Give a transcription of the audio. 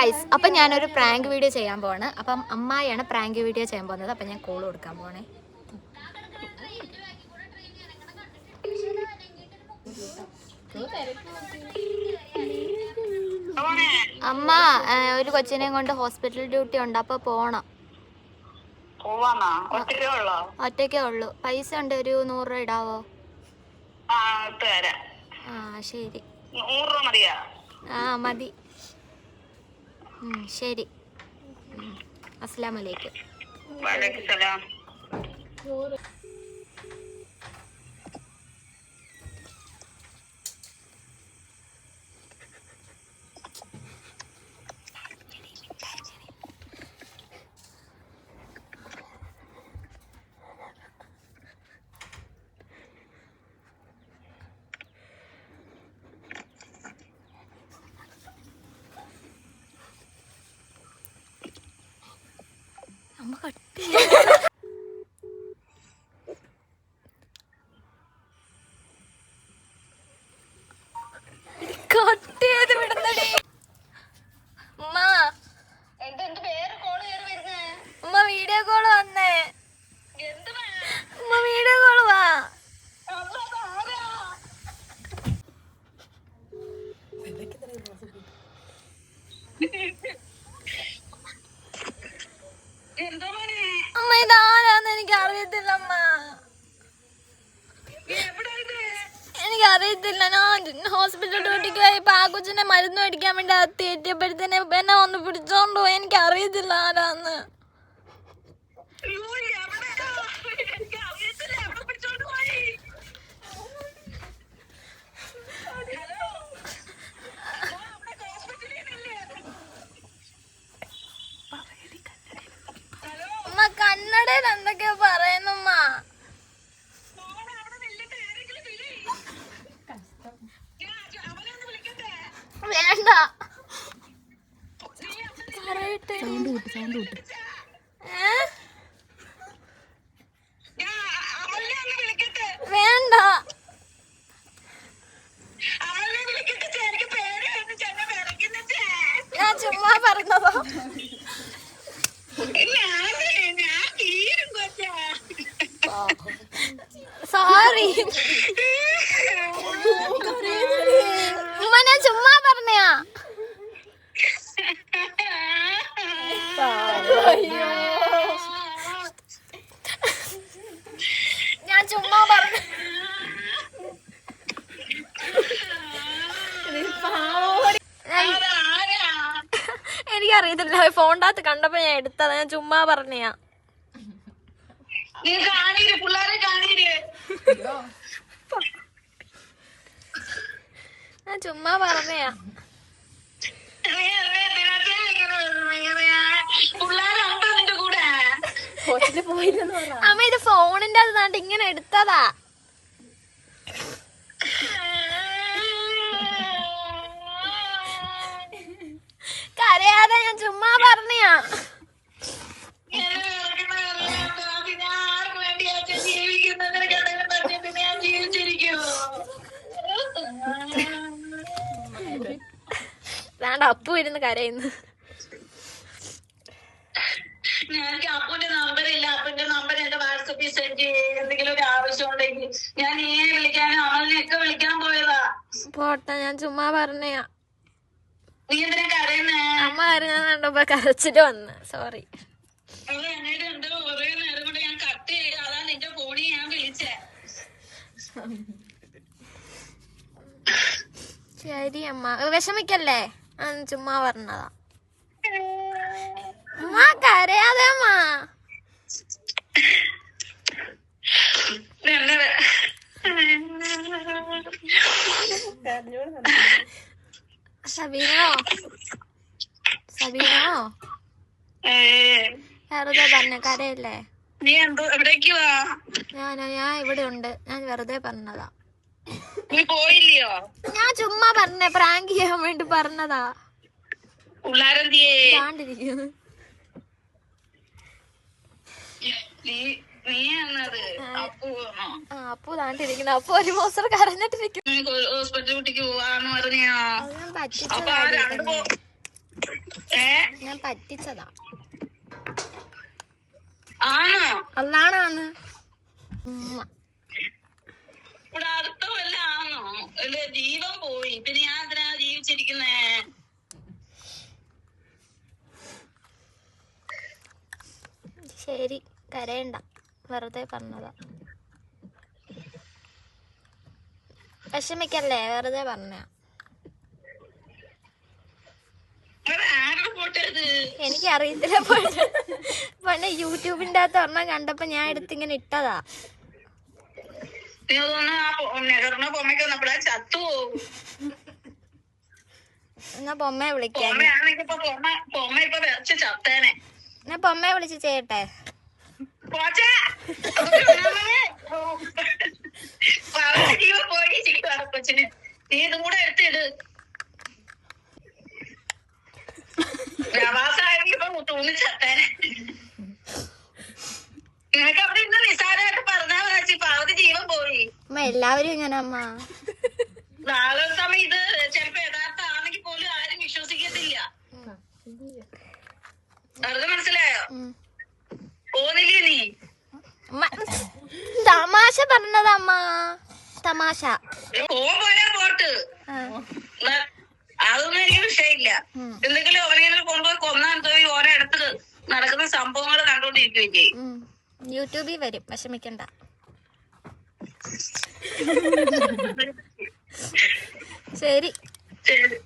Guys അപ്പം ഞാനൊരു prank video ചെയ്യാൻ പോവാണ്. അപ്പം അമ്മായിയാണ് പ്രാങ്ക് വീഡിയോ ചെയ്യാൻ പോകുന്നത്. അപ്പം ഞാൻ കോൾ കൊടുക്കാൻ പോണേ അമ്മ ഒരു കൊച്ചിനെ കൊണ്ട് ഹോസ്പിറ്റൽ ഡ്യൂട്ടി ഉണ്ട്. അപ്പൊ പോണം. ഒറ്റക്കേ ഒറ്റയ്ക്കേ ഉള്ളോ. പൈസ ഉണ്ട്. ഒരു നൂറ് രൂപ ഇടാവോ? ആ ശരി. നൂറ് രൂപ മതിയാ? ആ മതി. ശരി ഉം. അസ്സലാമു അലൈക്കും വലൈക്കും വീഡിയോ കോൾ വന്നേ. ഉമ്മ വീഡിയോ കോൾ വാ. എന്തോ മോനെ അമ്മ എനിക്ക് അറിയത്തില്ല അമ്മ എനിക്ക് അറിയത്തില്ല ഞാൻ ഹോസ്പിറ്റൽ ഡ്യൂട്ടിക്ക് പോയി പാകുച്ചിനെ മരുന്ന് മേടിക്കാൻ വേണ്ടി അത്തി എത്തിയപ്പോഴത്തേനെ എന്നെ ഒന്ന് പിടിച്ചോണ്ടോ പോയി എനിക്ക് അറിയത്തില്ല ആരാന്ന് അയ്യോ, എവിടെയാ? എനിക്ക് അറിയത്തില്ല, എവിടെ പിടിച്ചോണ്ട് പോയി? ഹലോ? ആ, അവിടെ ഹോസ്പിറ്റലിലില്ലേ? ഹലോ? ഉമ്മ കന്നഡയിൽ എന്തൊക്കെയോ പറയുന്നു ഉമ്മ മോനെ അവിടെ നില്ലിട്ട് ആരെങ്കിലും വിളി. ഞാൻ അജ- അവനെ ഒന്ന് വിളിക്കട്ടെ? വേണ്ട നീ അവിടെ ഏ? ഞാൻ അവനെ ഒന്ന് വിളിക്കട്ടെ? വേണ്ട അവനെ വിളിക്കട്ടെ ചേ, എനിക്ക് പേടിയാവുന്നു ചേ, എന്നെ കിട്ടും വേണ്ട. ഞാൻ ചുമ്മാ പറഞ്ഞതോ. സോറി ഉമ്മ ഞാൻ ചുമ്മാ പറഞ്ഞയാ ഞാൻ ചുമ്മാ പറഞ്ഞു? എനിക്കറിയത്തില്ല. ഫോണിന്റെ അകത്ത് കണ്ടപ്പോ ഞാൻ എടുത്തതാ. ഞാൻ ചുമ്മാ പറഞ്ഞയാ. ഞാൻ ചുമ്മാ പറഞ്ഞയാ. അമ്മ ഇത് ഫോണിന്റെ അത് നാട്ട് ഇങ്ങനെ എടുത്തതാ. കരയാതെ ഞാൻ ചുമ്മാ പറഞ്ഞയാ. വേണ്ട അപ്പു ഇരുന്ന് കരയുന്നു. എനിക്ക് അപ്പുന്റെ നമ്പർ ഇല്ല. അപ്പുന്റെ നമ്പർ എന്റെ വാട്സപ്പിൽ സെൻഡ് ചെയ്യ്. എന്തെങ്കിലും ഒരു ആവശ്യം ഉണ്ടെങ്കിൽ ഞാൻ നീ വിളിക്കാനും അമലിനെയൊക്കെ വിളിക്കാൻ പോയതാ. പോട്ടെ ഞാൻ ചുമ്മാ പറഞ്ഞയാ. നീ എന്തിനാ കരയുന്നേ? അമ്മ ആരും കണ്ടപ്പോ കരച്ചിട്ട് വന്ന്. സോറി ശരി അമ്മ. വിഷമിക്കല്ലേ? ചുമ്മാ പറഞ്ഞതാ അമ്മ കരയാതെ അമ്മ എന്നെ വെ- സബീനോ സബീനോ വെറുതെ പറഞ്ഞ കരയല്ലേ നീ എന്തോ എവിടേക്ക് വാ? ഞാനോ ഞാൻ ഇവിടെ ഉണ്ട്. ഞാൻ വെറുതെ പറഞ്ഞതാ. നീ പോയില്ലയോ? ഞാൻ ചുമ്മാ പറഞ്ഞ പ്രാങ്ക് ചെയ്യാൻ വേണ്ടി പറഞ്ഞതാ. പിള്ളേരെന്തിയേ കാണ്ടിരിക്കുന്നു നീ നീ എന്നത് അപ്പു താണ്ടിരിക്കുന്നു അപ്പൊ ഒരു മോസ്റ്റർ കരഞ്ഞിട്ടിരിക്കുന്നു. ഹോസ്പിറ്റൽ കുട്ടിക്ക് പോവാന്ന് പറഞ്ഞോ പറ്റിച്ച അപ്പൊ ആ രണ്ട് പോ- ഏ ഞാൻ പറ്റിച്ചതാ. അല്ലാണാന്ന്. ഇവിടെ അടുത്ത ആണോ? ജീവൻ പോയി. പിന്നെ ഞാൻ എന്തിനാ ജീവിച്ചിരിക്കുന്നേ? ശരി കരയണ്ട. വെറുതെ പറഞ്ഞതാ. വിഷമിക്കല്ലേ? വെറുതെ പറഞ്ഞ ഇവിടെ ആരുടെ ഫോട്ടോ ഇത് എനിക്ക് അറിയത്തില്ല പണ്ട് പണ്ട് യൂട്യൂബിന്റെ അകത്ത് ഒരെണ്ണം കണ്ടപ്പോ ഞാൻ എടുത്തിങ്ങനെ ഇട്ടതാ. നീ തോന്നുന്നു ആ പൊ- നെഹറിനെ പൊമ്മയ്ക്ക് വന്നപ്പോഴാ ചത്തു എന്നാ പൊമ്മയെ ചത്തേനെ. എന്നാ പൊമ്മയെ വിളിച്ച് ചെയ്യട്ടെ. നീ ഇതും കൂടെ എടുത്തിട്. തൂങ്ങി ചത്തേനെ നിനക്ക് അവിടെ ഇന്ന് നിസ്സാരമായിട്ട് പറഞ്ഞാൽ മതി പാവതി ജീവൻ പോയി. അമ്മ എല്ലാവരും ഇങ്ങനെ അമ്മ. നാളെ സമയം ഇത് ചിലപ്പോ യഥാർത്ഥ ആണെങ്കിൽ പോലും ആരും വിശ്വസിക്കത്തില്ല. വെറുതെ മനസ്സിലായോ. പോന്നില്ലേ നീ? തമാശ പറഞ്ഞതമ്മ തമാശ. പോയാ പോട്ട്. അതൊന്നും എനിക്ക് വിഷയമില്ല. എന്തെങ്കിലും അവനെ കൊണ്ടുപോയി കൊന്നാൻ ഇടത്ത് നടക്കുന്ന സംഭവങ്ങൾ കണ്ടോണ്ടിരിക്കുകയും ചെയ്യും യൂട്യൂബിൽ വരും. വിഷമിക്കണ്ട. ശരി. ശരി.